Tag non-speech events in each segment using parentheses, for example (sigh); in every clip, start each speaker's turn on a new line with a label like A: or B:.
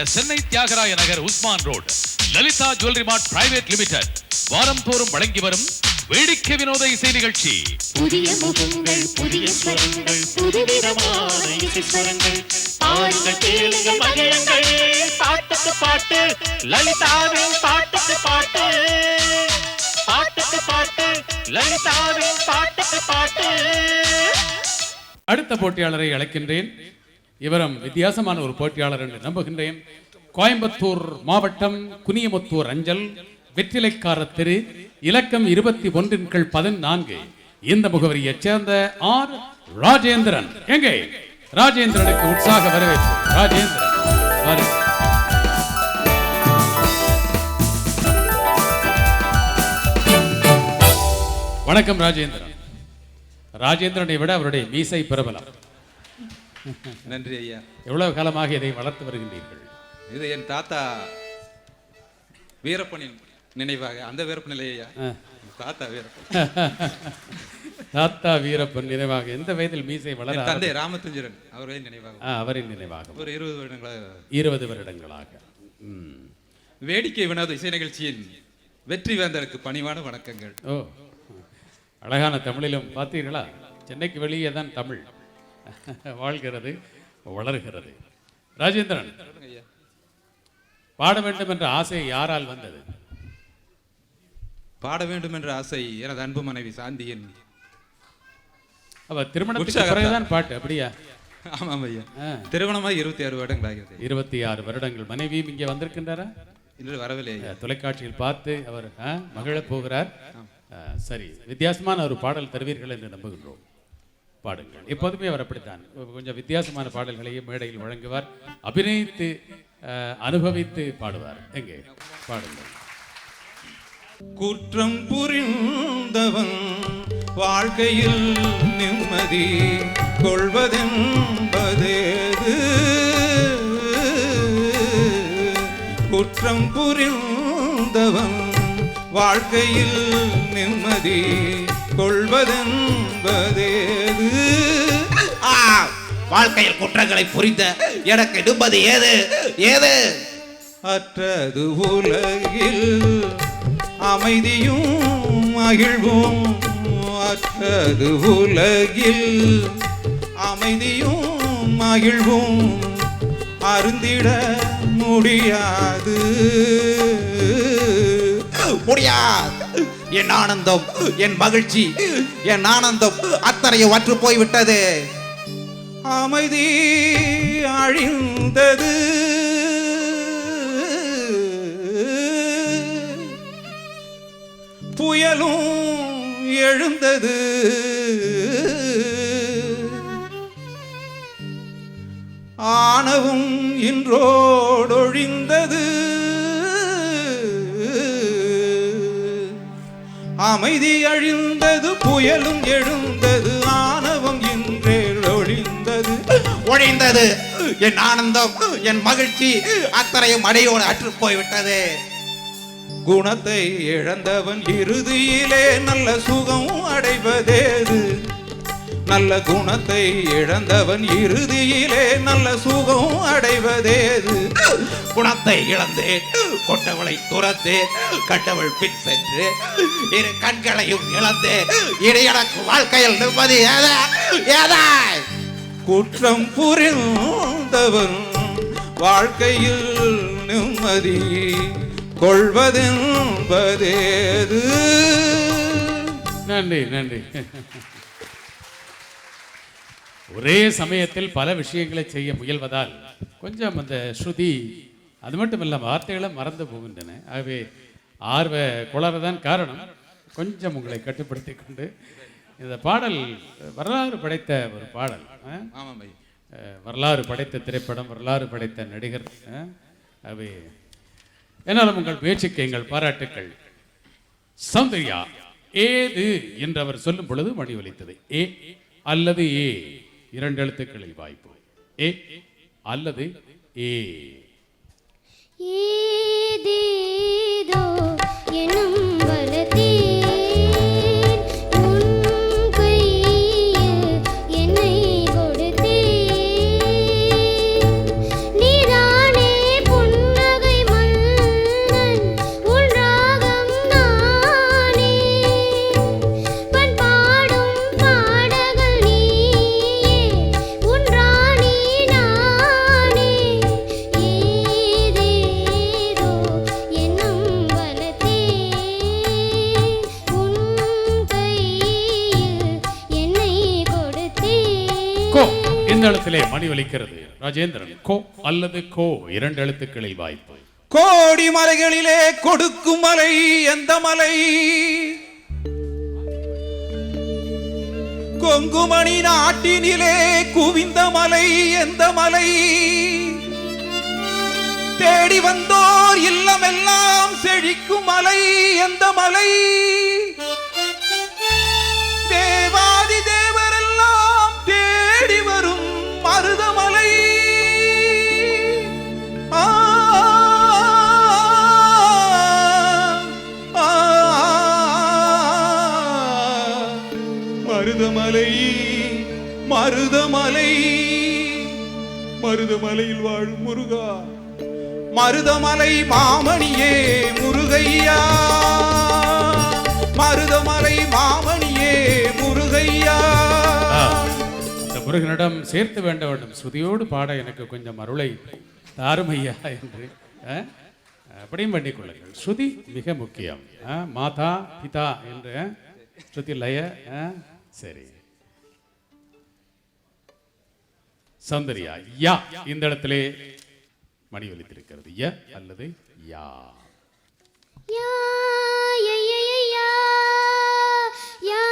A: புகழ்பெற்ற Chennai Thyagaraya Nagar Usman road Lalitha jewellery mart private limited வாரம் தோறும் வழங்கி வரும் வேடிக்கை வினோத இசை நிகழ்ச்சி.
B: புதிய முகங்கள் புதிய ஸ்வரங்கள் புதுவிதமான இசை ஸ்வரங்கள் பாருங்கள் கேளுங்கள் மகிழுங்கள் பாட்டுக்கு பாட்டு லலிதாவின் பாட்டுக்கு பாட்டு. பாட்டுக்கு பாட்டு லலிதாவின் பாட்டுக்கு பாட்டு.
C: அடுத்த போட்டியாளரை அழைக்கின்றேன். இவரும் வித்தியாசமான ஒரு போட்டியாளர் என்று நம்புகின்றேன். கோயம்புத்தூர் மாவட்டம் குனியமுத்தூர் அஞ்சல் வெற்றிலைக்கார தெரு இலக்கம் இருபத்தி ஒன்றின் கீழ் பதினான்கு. இந்த முகவரியைச் சேர்ந்த ஆர் ராஜேந்திரன். எங்கே? ராஜேந்திரனுக்கு உற்சாக வரவேற்பு. ராஜேந்திரன் வணக்கம் ராஜேந்திரன். ராஜேந்திரனை விட அவருடைய மீசை பிரபலம்.
D: நன்றி ஐயா.
C: எவ்வளவு காலமாக இதை வளர்த்து வருகின்றீர்கள்?
D: இது என் தாத்தா வீரப்பனின் நினைவாக அந்த வீரப்பன் இல்லை ஐயா. தாத்தா வீரப்பன். (laughs)
C: தாத்தா வீரப்பன் நினைவாக எந்த வயதில் மீசை வளர
D: தந்தை ராமத்துஞ்சரன் அவரே நினைவாக.
C: அவரின் நினைவாக.
D: ஒரு இருபது வருடங்களாக
C: இருபது வருடங்களாக.
D: வேடிக்கை வினோத இசை நிகழ்ச்சியின் வெற்றி வேந்தருக்கு பணிவான வணக்கங்கள்.
C: ஓ. அழகான தமிழிலும் பார்த்தீர்களா? சென்னைக்கு வெளியே தான் தமிழ். (laughs) வாழ்கிறது வளர்கிறது. ராஜேந்திரன் பாட வேண்டும் என்ற ஆசை யாரால் வந்தது?
D: பாட வேண்டும் என்ற ஆசை எனது அன்பு மனைவி சாந்தியின்.
C: அவ திருமணத்துக்கு. பிறகுதான் பாட்டு அப்படியா?
D: ஆமாம் ஐயா. திருமணமாக இருபத்தி ஆறு வருடங்கள் ஆகிறது.
C: இருபத்தி ஆறு வருடங்கள். மனைவியும் இங்கே வந்திருக்கின்றாரா?
D: இல்லை வரவில்லை
C: தொலைக்காட்சியில் பார்த்து அவர் மகிழப் போகிறார். சரி வித்தியாசமான ஒரு பாடல் தருவீர்கள் என்று நம்புகின்றோம். பாடுங்கள். எப்போதுமே அவர் அப்படித்தான். கொஞ்சம் வித்தியாசமான பாடல்களையும் மேடையில் வழங்குவார். அபிநயித்து அனுபவித்து பாடுவார். எங்கே? பாடுங்கள்.
D: குற்றம் புரிந்தவன் வாழ்க்கையில் நிம்மதி கொள்வதென்பதேது குற்றம் புரிந்தவன் வாழ்க்கையில் நிம்மதி கொள்வதென்பதேது?
E: ஆ, வாழ்க்கையில் குற்றங்களை புரிந்த எனக்கு எடுப்பது ஏது? ஏது?
D: அற்றது உலகில் அமைதியும் மகிழ்வும் அற்றது உலகில் அமைதியும் மகிழ்வும் அருந்திட முடியாது.
E: முடியாது. என் ஆனந்தம் என் மகிழ்ச்சி என் ஆனந்தம் அத்தனையும் வற்று போய்விட்டது.
D: அமைதி அழிந்தது. புயலும் எழுந்தது. ஆணவும் இன்றோடொழிந்தது. அமைதி அழிந்தது புயலும் எழுந்தது ஆணவம் இன்றே ஒழிந்தது.
E: ஒழிந்தது. என் ஆனந்தம் என் மகிழ்ச்சி அத்தனையும் அடையோடு அற்று போய்விட்டது.
D: குணத்தை இழந்தவன் இறுதியிலே நல்ல சுகம் அடைவதேது. நல்ல குணத்தை இழந்தவன் இறுதியிலே நல்ல சுகம் அடைவதேது.
E: குணத்தை இழந்தேன் கொண்டவளை துறந்தேன் கட்டவள் பின் சென்று இரு கண்களையும் இழந்தேன் இனி எனக்கு வாழ்க்கையில் நிம்மதி ஏதா ஏதா
D: குற்றம் புரிந்தவன் வாழ்க்கையில் நிம்மதி கொள்வதென்பதேது.
C: நன்றி நன்றி. ஒரே சமயத்தில் பல விஷயங்களை செய்ய முயல்வதால் கொஞ்சம் அந்த ஸ்ருதி அது மட்டும் இல்லாமல் வார்த்தைகளும் மறந்து போகின்றன. ஆகவே ஆர்வ குளறுதான் காரணம். கொஞ்சம் உங்களை கட்டுப்படுத்தி கொண்டு இந்த பாடல் வரலாறு படைத்த ஒரு பாடல் வரலாறு படைத்த திரைப்படம் வரலாறு படைத்த நடிகர் அவை என்னாலும் உங்கள் முயற்சிக்கு எங்கள் பாராட்டுக்கள். சௌந்தர்யா ஏது என்று அவர் சொல்லும் பொழுது மணி ஒலித்தது. ஏ அல்லது ஏ? இரண்டு எழுத்துக்களில் வாய்ப்பு ஏ அல்லது ஏ.
F: ஏதேதோ எனும் வலது
C: இந்த மணி ஒலிக்கிறது ராஜேந்திரன் கோ அல்லது கோ? இரண்டு எழுத்துக்களில் வாய்ப்பு.
G: கோடி மலைகளிலே கொடுக்கும் மலை எந்த மலை? கொங்குமணி நாட்டினிலே குவிந்த மலை எந்த மலை? தேடி வந்தோர் இல்லமெல்லாம் செழிக்கும் மலை எந்த மலை? தேவாதி தேவ மருதமலை. மருதமலையில் வாழும் முருகா. மருதமலை மாமணியே முருகையா. மருதமலை மாமணியே முருகையா.
C: இந்த முருகனிடம் சேர்த்து வேண்ட வேண்டும். ஸ்ருதியோடு பாட எனக்கு கொஞ்சம் அருளை தாருமையா என்று அப்படியும் பண்ணிக் கொள்ளுங்கள். ஸ்ருதி மிக முக்கியம். ஆ, மாதா பிதா என்று ஸ்ருதி லய ஆ, சரி. சௌந்தர்யா. யா. இந்த இடத்திலே மணி ஒலித்திருக்கிறது ய அல்லது யா.
F: யா யா யா யா யா. யா.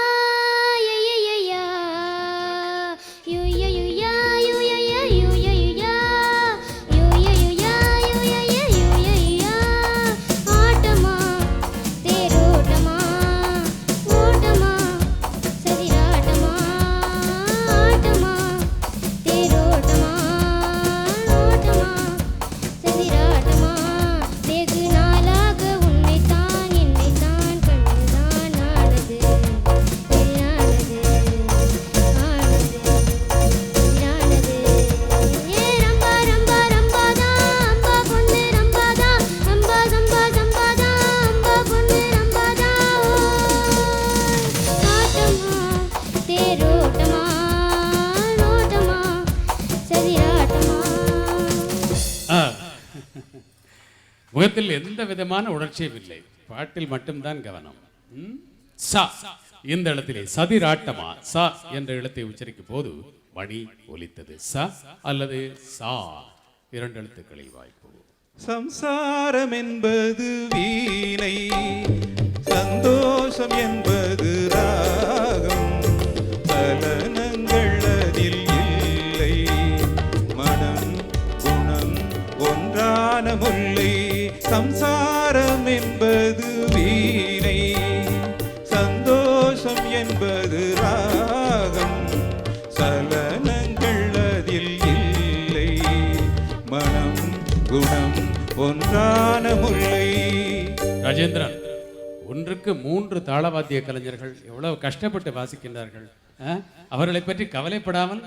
C: முகத்தில் எந்த விதமான உணர்ச்சியும் இல்லை. பாட்டில் மட்டும்தான் கவனம். சா. இந்த இடத்திலே சதிராட்டமா? சா என்ற எழுத்தை உச்சரிக்கும் போது மணி ஒலித்தது. ச அல்லது சா? இரண்டு எழுத்துக்களில் வாய்ப்பு
G: சம்சாரம் என்பது வீணை சந்தோஷம் என்பது ராகம். பலனங்கள் அதில் இல்லை மனம் குணம் ஒன்றான முன்
C: ராஜேந்திரன் ஒன்றுக்கு மூன்று தாளவாத்திய கலைஞர்கள் எவ்வளவு கஷ்டப்பட்டு வாசிக்கின்றார்கள் அவர்களை பற்றி கவலைப்படாமல்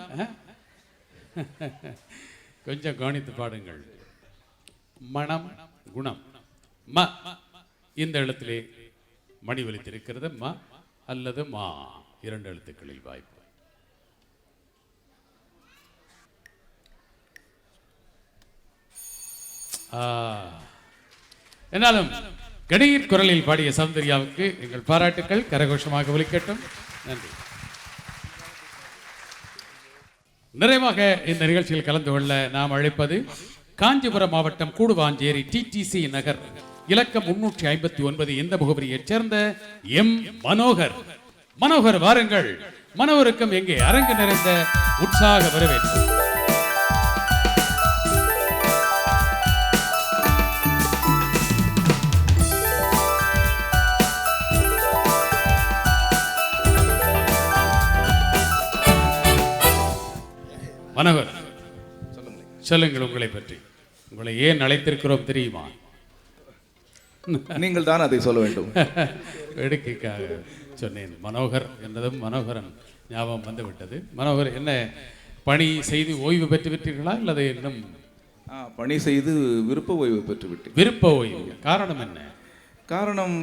C: கொஞ்சம் கவனித்து பாடுங்கள். மனம் குணம். ம இந்த எழுத்திலே மணி ஒலித்திருக்கிறது. ம அல்லது மா இரண்டு எழுத்துக்களில் வாய்ப்பு. ஆ. என்னாலும் கணீர் குரலில் பாடிய சௌந்தர்யாவுக்கு எங்கள் பாராட்டுக்கள். கரகோஷமாக ஒலிக்கட்டும். நன்றி. நிறைவாக இந்த நிகழ்ச்சியில் கலந்து கொள்ள நாம் அழைப்பது காஞ்சிபுரம் மாவட்டம் கூடுவாஞ்சேரி டிடிசி நகர். இலக்கம் முன்னூற்றி ஐம்பத்தி ஒன்பது இந்த முகவரியைச் சேர்ந்த எம் மனோகர். மனோகர் வாருங்கள். மனோகருக்கும் எங்கே அரங்கு நிறைந்த உற்சாக வரவேற்பு. மனோகர் சொல்லுங்கள் உங்களை பற்றி. உங்களை ஏன் அழைத்திருக்கிறோம் தெரியுமா?
H: நீங்கள் தான் அதை சொல்ல வேண்டும். (laughs)
C: வேடிக்கைக்காக சொன்னேன். மனோகர் என்றதும் மனோகரன் ஞாபகம் வந்து விட்டது மனோகர் என்ன பணி செய்து ஓய்வு பெற்று விட்டீர்களா அல்லது இன்னும்
H: பணி செய்து விருப்ப ஓய்வு பெற்று விட்டேன்
C: விருப்ப ஓய்வு. காரணம் என்ன?
H: காரணம்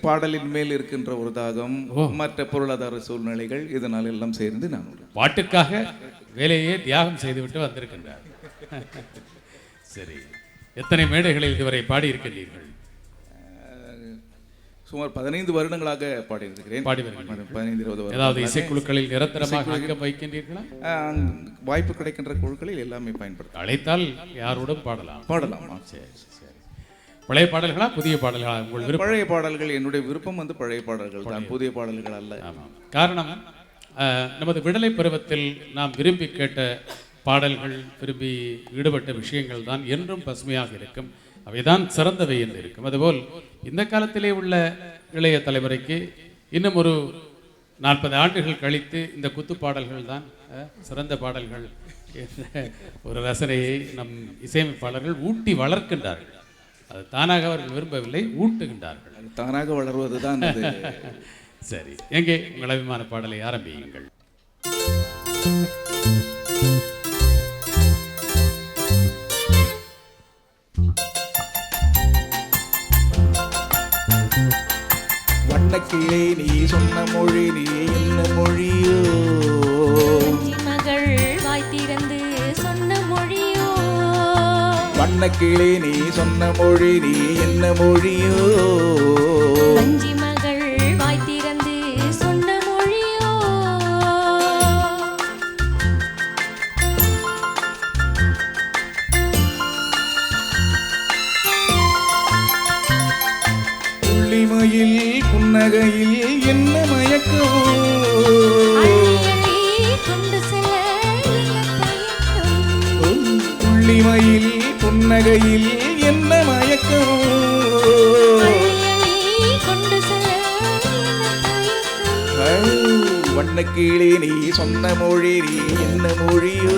H: பாடலின் மேல் இருக்கின்ற ஒரு தாகம் மற்ற பொருளாதார சூழ்நிலைகள் இதனால் எல்லாம் சேர்ந்து நான்
C: பாட்டுக்காக வேலையே தியாகம் செய்துவிட்டு வந்திருக்கின்றார். (laughs) சரி. எத்தனை மேடைகளில் இதுவரை பாடியிருக்கின்றீர்கள்?
H: சுமார் பதினைந்து வருடங்களாக பாடியிருக்கிறேன். பதினைந்து இருபது
C: ஏதாவது. இசைக்குழுக்களில் நிரந்தரமாக அங்கம் வைக்கின்றீர்களா?
H: வாய்ப்பு கிடைக்கின்ற குழுக்களில் எல்லாமே பயன்படுத்த
C: அழைத்தால் யாரோடும் பாடலாம்.
H: பாடலாம்.
C: சரி சரி. பழைய பாடல்களா புதிய பாடல்களா? உங்கள் விருப்பம்.
H: பழைய பாடல்கள் என்னுடைய விருப்பம் வந்து பழைய பாடல்கள் தான். புதிய பாடல்கள் அல்ல.
C: காரணம் நமது விடலை பருவத்தில் நாம் விரும்பி கேட்ட பாடல்கள் விரும்பி ஈடுபட்ட விஷயங்கள் தான் என்றும் பசுமையாக இருக்கும். அவைதான் சிறந்தவை என்று இருக்கும். அதுபோல் இந்த காலத்திலே உள்ள இளைய தலைமுறைக்கு இன்னும் ஒரு நாற்பது ஆண்டுகள் கழித்து இந்த குத்து பாடல்கள் தான் சிறந்த பாடல்கள் என்ற ஒரு ரசனையை நம் இசையமைப்பாளர்கள் ஊட்டி வளர்க்கின்றார்கள். அது தானாக அவர்கள் விரும்பவில்லை ஊட்டுகின்றார்கள்.
H: தானாக வளர்வது தான் அது. (laughs)
C: சரி எங்கே உங்கள் அபிமான பாடலை ஆரம்பியுங்கள்.
H: வண்ணக்கிளே நீ சொன்ன மொழி நீ என்ன மொழியோ?
I: மகள் வாய் திறந்து சொன்ன மொழியோ?
H: வண்ணக்கிளே நீ சொன்ன மொழி நீ என்ன மொழியோ?
I: வஞ்சி மகள் வாய் திறந்து சொன்ன மொழியோ?
H: புள்ளிமயில் புன்னகையில் என்ன மயக்கோ புள்ளிமயில் புன்னகையில் என்ன மயக்கோ
I: அள்ளி அள்ளி கொண்டு செல்ல என்ன தயக்கம்
H: வண்ணக்கிளே நீ சொன்ன மொழி நீ என்ன மொழியோ?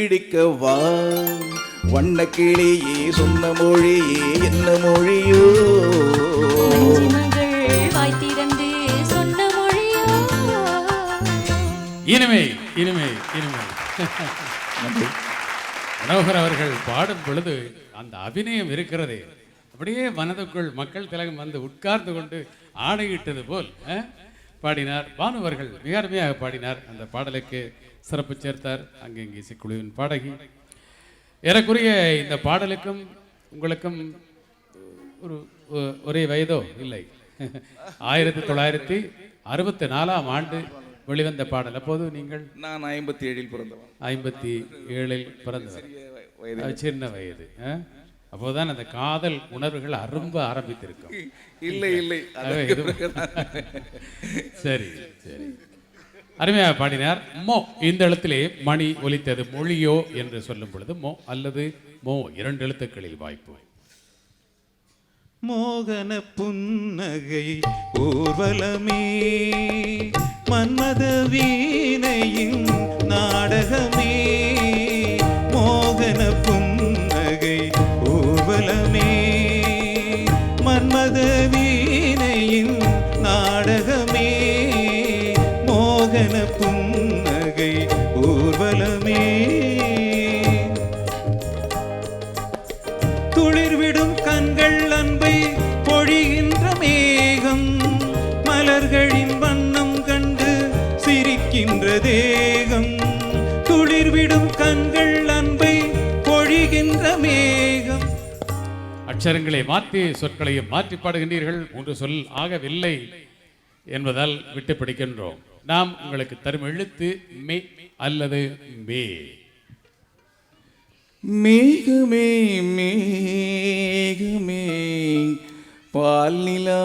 H: கைப்பிடிக்கவா வண்ணக்கிளியே சொன்ன மொழியே என்ன மொழியோ?
C: இனிமை இனிமை இனிமை. மனோகர் அவர்கள் பாடும் பொழுது அந்த அபிநயம் இருக்கிறதே. அப்படியே மனதுக்குள் மக்கள் திலகம் வந்து உட்கார்ந்து கொண்டு ஆணையிட்டது போல் பாடினார். பானு அவர்கள் மிக அருமையாக பாடினார் அந்த பாடலுக்கு. சிறப்பு சேர்த்தார். அங்கங்கே இசைக்குழுவின் பாடகி. ஏறக்குறைய இந்த பாடலுக்கும் உங்களுக்கும் ஒரு ஒரே வயதோ? இல்லை. ஆயிரத்தி தொள்ளாயிரத்தி அறுபத்தி நாலாம் ஆண்டு வெளிவந்த பாடல். அப்போது நீங்கள்?
H: நான் ஐம்பத்தி ஏழில் பிறந்தவன்.
C: ஐம்பத்தி ஏழில் பிறந்தவர். சின்ன வயது? அப்போதான் அந்த காதல் உணர்வுகள் அரும்ப ஆரம்பித்திருக்கும்.
H: இல்லை இல்லை.
C: சரி சரி. அருமையாக பாடினார். மோ இந்த எழுத்திலே மணி ஒலித்தது மொழியோ என்று சொல்லும் பொழுது மோ அல்லது மோ இரண்டு எழுத்துக்களில் வாய்ப்பு.
G: மோகன புன்னகை ஊர்வலமே மன்மத வீணையின் நாடகமே.
C: அச்சரங்களை மாற்றி சொற்களையும் மாற்றி பாடுகின்றீர்கள். மூன்று சொல் ஆகவில்லை என்பதால் விட்டு பிடிக்கின்றோம். நாம் உங்களுக்கு தரும் எழுத்து மே அல்லது மே.
H: மேகமே மேகமே பால் நிலா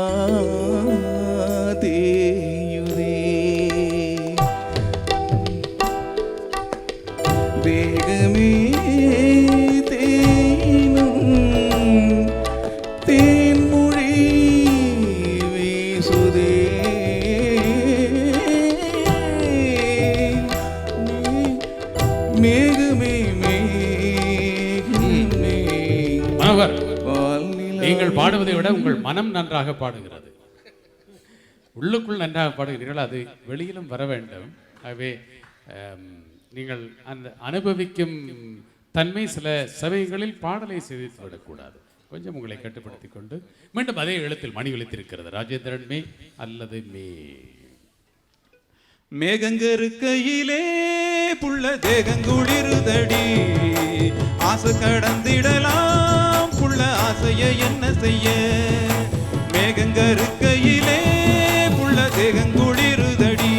C: விட உங்கள் மனம் நன்றாக பாடுகிறது. உள்ளுக்குள் நன்றாக பாடுகிறீர்கள் அது வெளியிலும் வர வேண்டும். ஆகவே நீங்கள் அந்த அனுபவிக்கும் தன்மை சில சபைகளில் பாடலை சிதைத்து விடக்கூடாது. கொஞ்சம் உங்களை கட்டுப்படுத்தி கொண்டு மீண்டும் அதே எழுத்தில் மணி ஒலித்திருக்கிறது. ராஜேந்திரன் மே அல்லது மே?
G: மேகங்கருக்கையிலே புள்ள தேகங்குளிருதடி ஆசை கடந்திடலாம். புள்ள ஆசைய என்ன செய்ய? மேகங்கருக்கையிலே புள்ள தேகங்குளிருதடி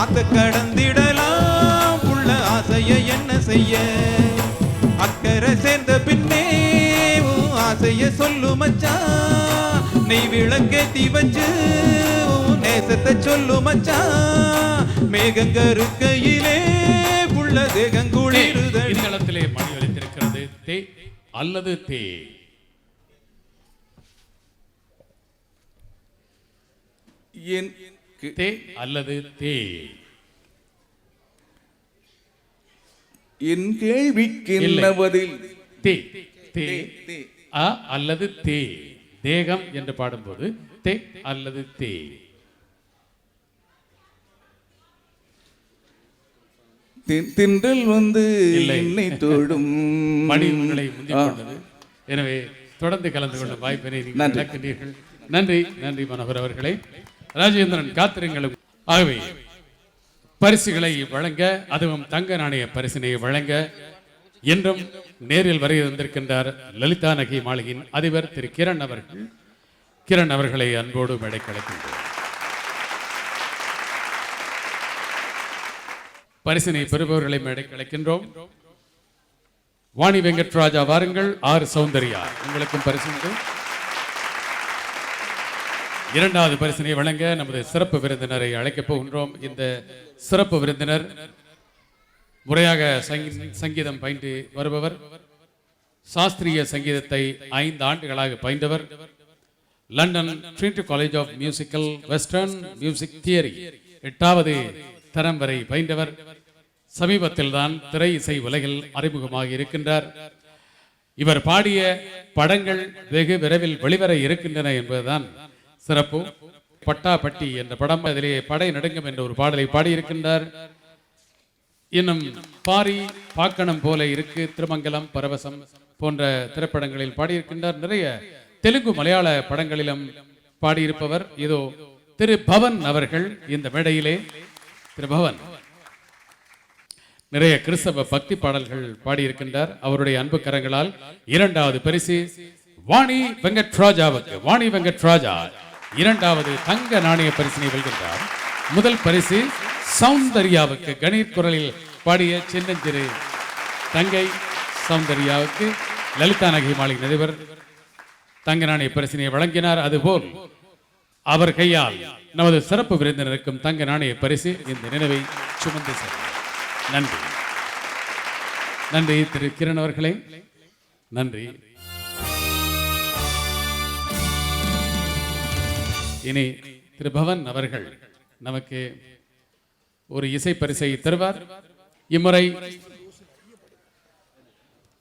G: ஆத்த கடந்திடலாம் புள்ள ஆசைய என்ன செய்ய? அக்கறை சேர்ந்த பின்னே ஆசைய சொல்லு மச்சான் நெய் விளக்கேத்தி வச்சு நேசத்தை சொல்லு மச்சான் மேகங்கருக்கையிலே புள்ள தேகங்குளிருதடி
C: அல்லது தே.
H: என்
C: தே அல்லது தே.
H: என் கேள்விக்கு. பதில்
C: தே. தே
H: தே.
C: அ அல்லது தே. தேகம் என்று பாடும்போது தே அல்லது தே.
H: தென்றல் வந்து. என்னை தொடும்
C: மணி உங்களை எனவே தொடர்ந்து கலந்து கொள்ளும் வாய்ப்பினை நீங்கள்
H: நன்றி.
C: நன்றி மனோகர் அவர்களே. ராஜேந்திரன் காத்திருங்களும் ஆகவே பரிசுகளை வழங்க அதுவும் தங்க நாணய பரிசினை வழங்க என்றும் நேரில் வரை வந்திருக்கின்றார் லலிதா நகை மாளிகையின் அதிபர் திரு கிரண் அவர்கள். கிரண் அவர்களை அன்போடு மேடை கலைக்கின்றோம் பரிசினை பெறுபவர்களை மேடை கலைக்கின்றோம் வாணி வெங்கட்ராஜா வாருங்கள் ஆர் சௌந்தர்யா. உங்களுக்கும் பரிசு உண்டு. இரண்டாவது பரிசனை வழங்க நமது சிறப்பு விருந்தினரை அழைக்கப் போகின்றோம். இந்த சிறப்பு விருந்தினர் முறையாக சங்கீதம் பயின்று வருபவர். சாஸ்திரிய சங்கீதத்தை ஐந்து ஆண்டுகளாக பயின்றவர். London Trinity College of musical western music theory எட்டாவது தரம் வரை பயின்றவர். சமீபத்தில் தான் திரை இசை உலகில் அறிமுகமாக இருக்கின்றார். இவர் பாடிய படங்கள் வெகு விரைவில் வெளிவர இருக்கின்றன என்பதுதான் சிறப்பு. பட்டாபட்டி என்ற படம் அதிலே படை நடுங்கும் என்ற ஒரு பாடலை பாடியிருக்கின்றார். இன்னும் பாரி பாக்கணம் போல இருக்கு திருமங்கலம் பரவசம் போன்ற திரைப்படங்களில் பாடியிருக்கின்றார். நிறைய தெலுங்கு மலையாள படங்களிலும் பாடியிருப்பவர். இதோ திரு பவன் அவர்கள் இந்த மேடையிலே. திரு பவன். நிறைய கிறிஸ்தவ பக்தி பாடல்கள் பாடியிருக்கின்றார். அவருடைய அன்பு கரங்களால் இரண்டாவது பரிசு வாணி வெங்கட்ராஜாவுக்கு வாணி வெங்கட்ராஜா இரண்டாவது தங்க நாணய பரிசினை வெல்கின்றார். முதல் பரிசு சௌந்தர்யாவுக்கு கணீர் குரலில் பாடிய சின்னஞ்சிறு தங்கை சௌந்தர்யாவுக்கு லலிதா நகை மாளிகை நடுவர் தங்க நாணய பரிசினை வழங்கினார். அதுபோல் அவர் கையால் நமது சிறப்பு விருந்தினருக்கும் தங்க நாணய பரிசு இந்த நினைவை சுமந்து செல்லும் நன்றி. நன்றி திரு கிரண் அவர்களே. நன்றி. இனி திரு பவன் அவர்கள் நமக்கு ஒரு இசை பரிசை தருவார். இம்முறை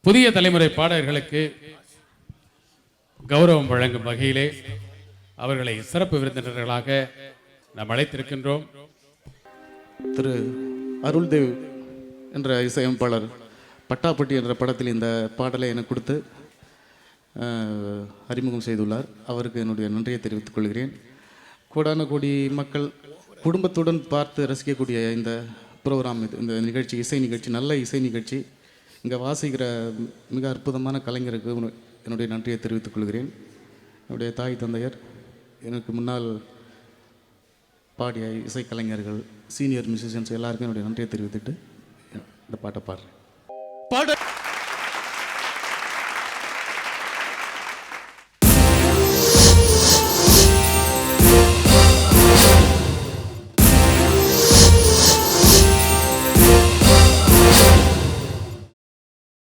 C: புதிய தலைமுறை பாடகர்களுக்கு கௌரவம் வழங்கும் வகையிலே அவர்களை சிறப்பு விருந்தினர்களாக நாம் அழைத்திருக்கின்றோம்.
J: திரு அருள்தேவ் என்ற இசையமைப்பாளர் பட்டாப்பட்டி என்ற படத்தில் இந்த பாடலை எனக்கு கொடுத்து அறிமுகம் செய்துள்ளார். அவருக்கு என்னுடைய நன்றியை தெரிவித்துக் கொள்கிறேன். கோடான கோடி மக்கள் குடும்பத்துடன் பார்த்து ரசிக்கக்கூடிய இந்த ப்ரோக்ராம் இது இந்த நிகழ்ச்சி இசை நிகழ்ச்சி நல்ல இசை நிகழ்ச்சி. இங்கே வாசிக்கிற மிக அற்புதமான கலைஞருக்கு என்னுடைய நன்றியை தெரிவித்துக் கொள்கிறேன். என்னுடைய தாய் தந்தையர் எனக்கு முன்னால் பாடிய இசைக்கலைஞர்கள் சீனியர் மியூசிஷியன்ஸ் எல்லாருக்கும் என்னுடைய நன்றியை தெரிவித்துட்டு இந்த பாட்டை பாடுறேன்.
A: பாட